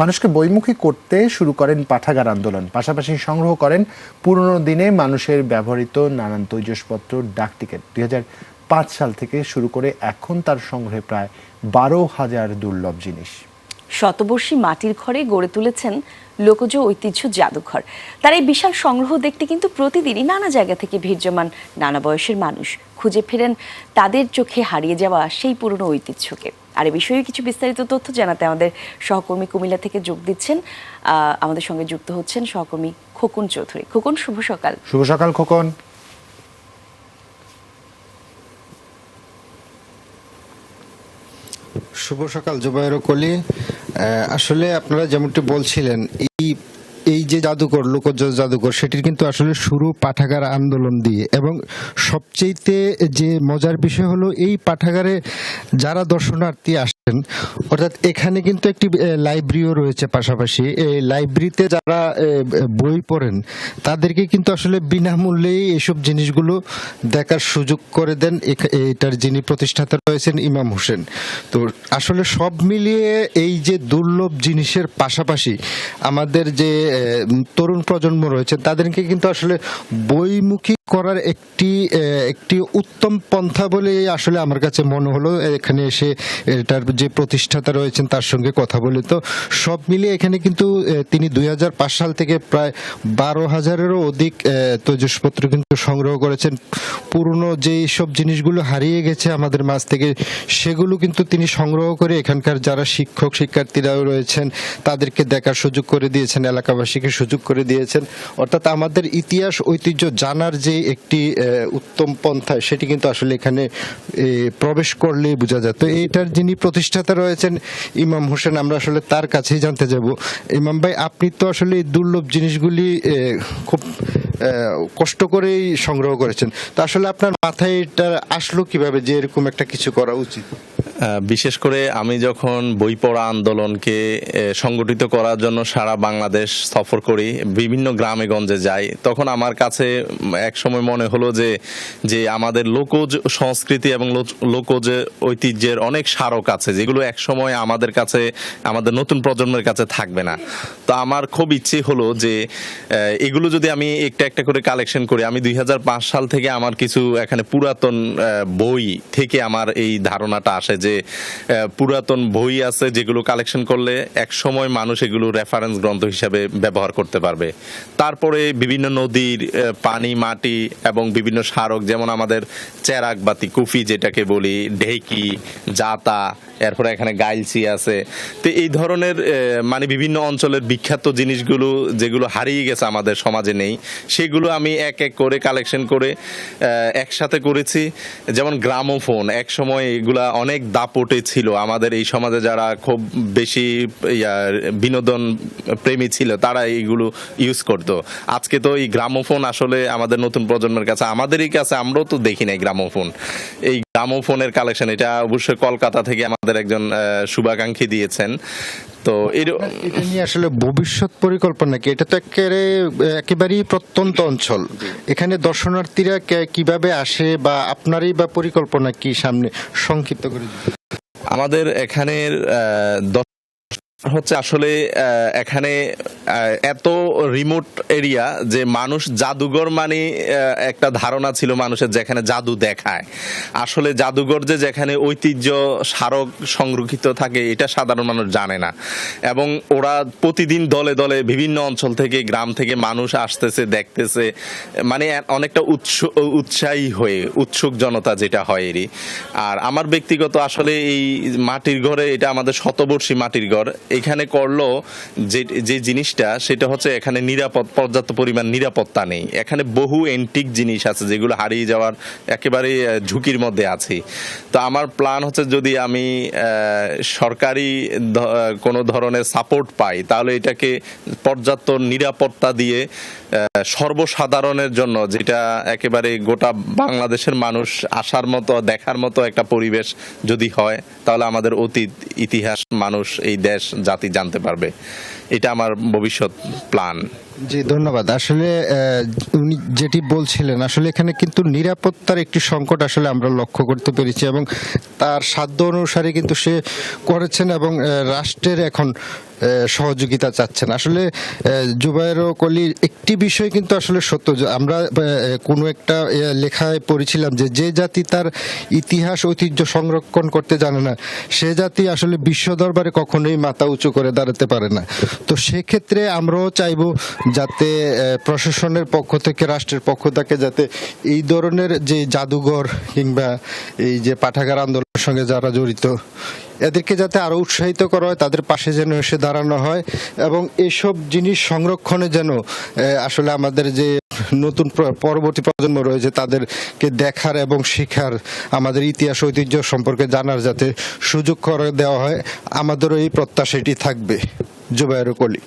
মানুষকে বইমুখী করতে শুরু করেন পাঠাগার আন্দোলন। পাশাপাশি সংগ্রহ করেন পুরনো দিনে মানুষের ব্যবহৃত নানান তৈজসপত্র ডাকটিকেট দুই পাঁচ সাল থেকে শুরু করে এখন তার সংগ্রহে প্রায় বারো হাজার দুর্লভ জিনিস। শতবর্ষী মাটির ঘরে গড়ে তুলেছেন লোকজ ঐতিহ্য জাদুঘর। তার এই বিশাল সংগ্রহ দেখতে কিন্তু প্রতিদিনই নানা জায়গা থেকে ভিড় জমান নানা বয়সের মানুষ খুঁজে ফেরেন তাদের চোখে হারিয়ে যাওয়া সেই পুরনো ঐতিহ্যকে। আর এ বিষয়ে কিছু বিস্তারিত তথ্য জানাতে আমাদের সহকর্মী কুমিল্লা থেকে যোগ দিচ্ছেন আমাদের সঙ্গে যুক্ত হচ্ছেন সহকর্মী খোকন চৌধুরী। খোকন শুভ সকাল। শুভ সকাল খোকন। শুভ সকাল জুবাইর কলি। আহ, আসলে আপনারা যেমনটি বলছিলেন যে জাদুঘর লোকজ জাদুঘর সেটির কিন্তু আসলে শুরু পাঠাগার আন্দোলন দিয়ে। এবং সবচেয়েতে যে মজার বিষয় হলো, এই পাঠাগারে যারা দর্শনার্থী আসেন, অর্থাৎ এখানে কিন্তু একটি লাইব্রেরিও রয়েছে পাশাপাশি। এই লাইব্রেরিতে যারা বই পড়েন, তাদেরকে কিন্তু আসলে বিনামূল্যেই এসব জিনিসগুলো দেখার সুযোগ করে দেন এটার যিনি প্রতিষ্ঠাতা রয়েছেন ইমাম হোসেন। তো আসলে সব মিলিয়ে এই যে দুর্লভ জিনিসের পাশাপাশি আমাদের যে তরুণ প্রজন্ম রয়েছে, তাদেরকে কিন্তু আসলে বইমুখী করার একটি একটি উত্তম পন্থা বলে আসলে আমার কাছে মনে হলো। এখানে এসে এটার যে প্রতিষ্ঠাতা রয়েছেন তার সঙ্গে কথা বলে তো। সব মিলিয়ে এখানে কিন্তু তিনি দু হাজার পাঁচ সাল থেকে প্রায় বারো হাজারেরও অধিক তৈজসপত্র কিন্তু সংগ্রহ করেছেন। পুরনো যে সব জিনিসগুলো হারিয়ে গেছে আমাদের মাঝ থেকে, সেগুলো কিন্তু তিনি সংগ্রহ করে এখানকার যারা শিক্ষক, শিক্ষার্থীরাও রয়েছেন, তাদেরকে দেখার সুযোগ করে দিয়েছেন এলাকাবাসীকে। সুযোগ করে দিয়েছেন। অর্থাৎ আমাদের ইতিহাস, ঐতিহ্য জানার যে একটি উত্তম পন্থা, সেটি কিন্তু আসলে এখানে প্রবেশ করলেই বোঝা যায়। তো এইটার যিনি প্রতিষ্ঠাতা রয়েছেন, ইমাম হোসেন, আমরা আসলে তার কাছেই জানতে যাব। ইমাম ভাই, আপনি তো আসলে এই দুর্লভ জিনিসগুলি খুব কষ্ট করেই সংগ্রহ করেছেন। তো আসলে আপনার মাথায় এটা আসলো কীভাবে যে এরকম একটা কিছু করা উচিত? বিশেষ করে আমি যখন বই পড়া আন্দোলনকে সংগঠিত করার জন্য সারা বাংলাদেশ সফর করি, বিভিন্ন গ্রামে গঞ্জে যাই, তখন আমার কাছে এক সময় মনে হলো যে যে আমাদের লোকজ সংস্কৃতি এবং লোক- লোকজ ঐতিহ্যের অনেক স্মারক আছে, যেগুলো এক সময় আমাদের কাছে, আমাদের নতুন প্রজন্মের কাছে থাকবে না। তো আমার খুব ইচ্ছে হলো যে এগুলো যদি আমি একটা একটা করে কালেকশন করি, আমি দুই হাজার পাঁচ সাল থেকে আমার কিছু এখানে পুরাতন বই থেকে আমার এই ধারণাটা আসে যে আহ, পুরাতন বই আছে যেগুলো কালেকশন করলে এক সময় মানুষ এগুলো রেফারেন্স গ্রন্থ হিসাবে ব্যবহার করতে পারবে। তারপরে বিভিন্ন নদীর পানি মাটি এবং বিভিন্ন স্মারক যেমন আমাদের চেরাক বাতি কুফি যেটাকে বলি ঢেকি জাতা এরপরে এখানে গাইলসি আছে। তো এই ধরনের মানে বিভিন্ন অঞ্চলের বিখ্যাত জিনিসগুলো যেগুলো হারিয়ে গেছে আমাদের সমাজে নেই সেগুলো আমি এক এক করে কালেকশন করে একসাথে করেছি। যেমন গ্রামোফোন এক সময় এগুলা অনেক দাপটে ছিল। আমাদের এই সমাজে যারা খুব বেশি বিনোদন প্রেমী ছিল, তারা এইগুলো ইউজ করতো। আজকে তো এই গ্রামোফোন আসলে আমাদের নতুন প্রজন্মের কাছে, আমাদেরই কাছে, আমরাও তো দেখি নাই গ্রামোফোন। এই গ্রামোফোনের কালেকশন এটা অবশ্যই কলকাতা থেকে আমাদের একজন শুভাকাঙ্ক্ষী দিয়েছেন। তো এর এটা নিয়ে আসলে ভবিষ্যৎ পরিকল্পনা কি? এটা তো একেবারে একেবারেই প্রত্যন্ত অঞ্চল। এখানে দর্শনার্থীরা কীভাবে আসে বা আপনারই বা পরিকল্পনা কি সামনে? সংক্ষিপ্ত করে আমাদের এখানের হচ্ছে আসলে এখানে এত রিমোট এরিয়া যে মানুষ জাদুঘর মানে একটা ধারণা ছিল মানুষের যেখানে জাদু দেখায়। আসলে জাদুঘর যে যেখানে ঐতিহ্য স্মারক সংরক্ষিত থাকে, এটা সাধারণ মানুষ জানে না। এবং ওরা প্রতিদিন দলে দলে বিভিন্ন অঞ্চল থেকে, গ্রাম থেকে মানুষ আসতেছে, দেখতেছে মানে অনেকটা উৎস, উৎসাহী হয়ে, উৎসুক জনতা যেটা হয় এরই। আর আমার ব্যক্তিগত আসলে এই মাটির ঘরে, এটা আমাদের শতবর্ষী মাটির ঘর। এখানে করল যে যে জিনিসটা, সেটা হচ্ছে এখানে নিরাপদ, পর্যাপ্ত পরিমাণ নিরাপত্তা নেই। এখানে বহু এন্টিক জিনিস আছে যেগুলো হারিয়ে যাওয়ার একেবারে ঝুঁকির মধ্যে আছে। তো আমার প্ল্যান হচ্ছে যদি আমি সরকারি কোনো ধরনের সাপোর্ট পাই, তাহলে এটাকে পর্যাপ্ত নিরাপত্তা দিয়ে সর্বসাধারণের জন্য যেটা একেবারে গোটা বাংলাদেশের মানুষ আসার মতো, দেখার মতো একটা পরিবেশ যদি হয়, তাহলে আমাদের অতীত, ইতিহাস, মানুষ, এই দেশ জাতি জানতে পারবে। এটা আমার ভবিষ্যৎ প্ল্যান। জি, ধন্যবাদ। আসলে উনি যেটি বলছিলেন, আসলে এখানে কিন্তু নিরাপত্তার একটি সংকট আসলে আমরা লক্ষ্য করতে পেরেছি এবং তার সাধ্য অনুসারে কিন্তু সে করেছেন এবং রাষ্ট্রের এখন সহযোগিতা চাচ্ছেন। আসলে জুবায়ের কলির একটি বিষয় কিন্তু আসলে সত্য আমরা কোনো একটা লেখায় পড়েছিলাম যে যে জাতি তার ইতিহাস, ঐতিহ্য সংরক্ষণ করতে জানে না, সে জাতি আসলে বিশ্ব দরবারে কখনোই মাথা উঁচু করে দাঁড়াতে পারে না। তো সেক্ষেত্রে আমরাও চাইব যাতে প্রশাসনের পক্ষ থেকে, রাষ্ট্রের পক্ষ থেকে যাতে এই ধরনের যে জাদুঘর কিংবা এই যে পাঠাগার সঙ্গে যারা জড়িত। এদেরকে যাতে আরও উৎসাহিত করা হয়, তাদের পাশে যেন এসে দাঁড়ানো হয় এবং এইসব জিনিস সংরক্ষণে যেন আসলে আমাদের যে নতুন পরবর্তী প্রজন্ম রয়েছে, তাদেরকে দেখার এবং শেখার আমাদের ইতিহাস, ঐতিহ্য সম্পর্কে জানার যাতে সুযোগ করে দেওয়া হয়, আমাদেরও এই প্রত্যাশাটি থাকবে। জুবায়ের কলি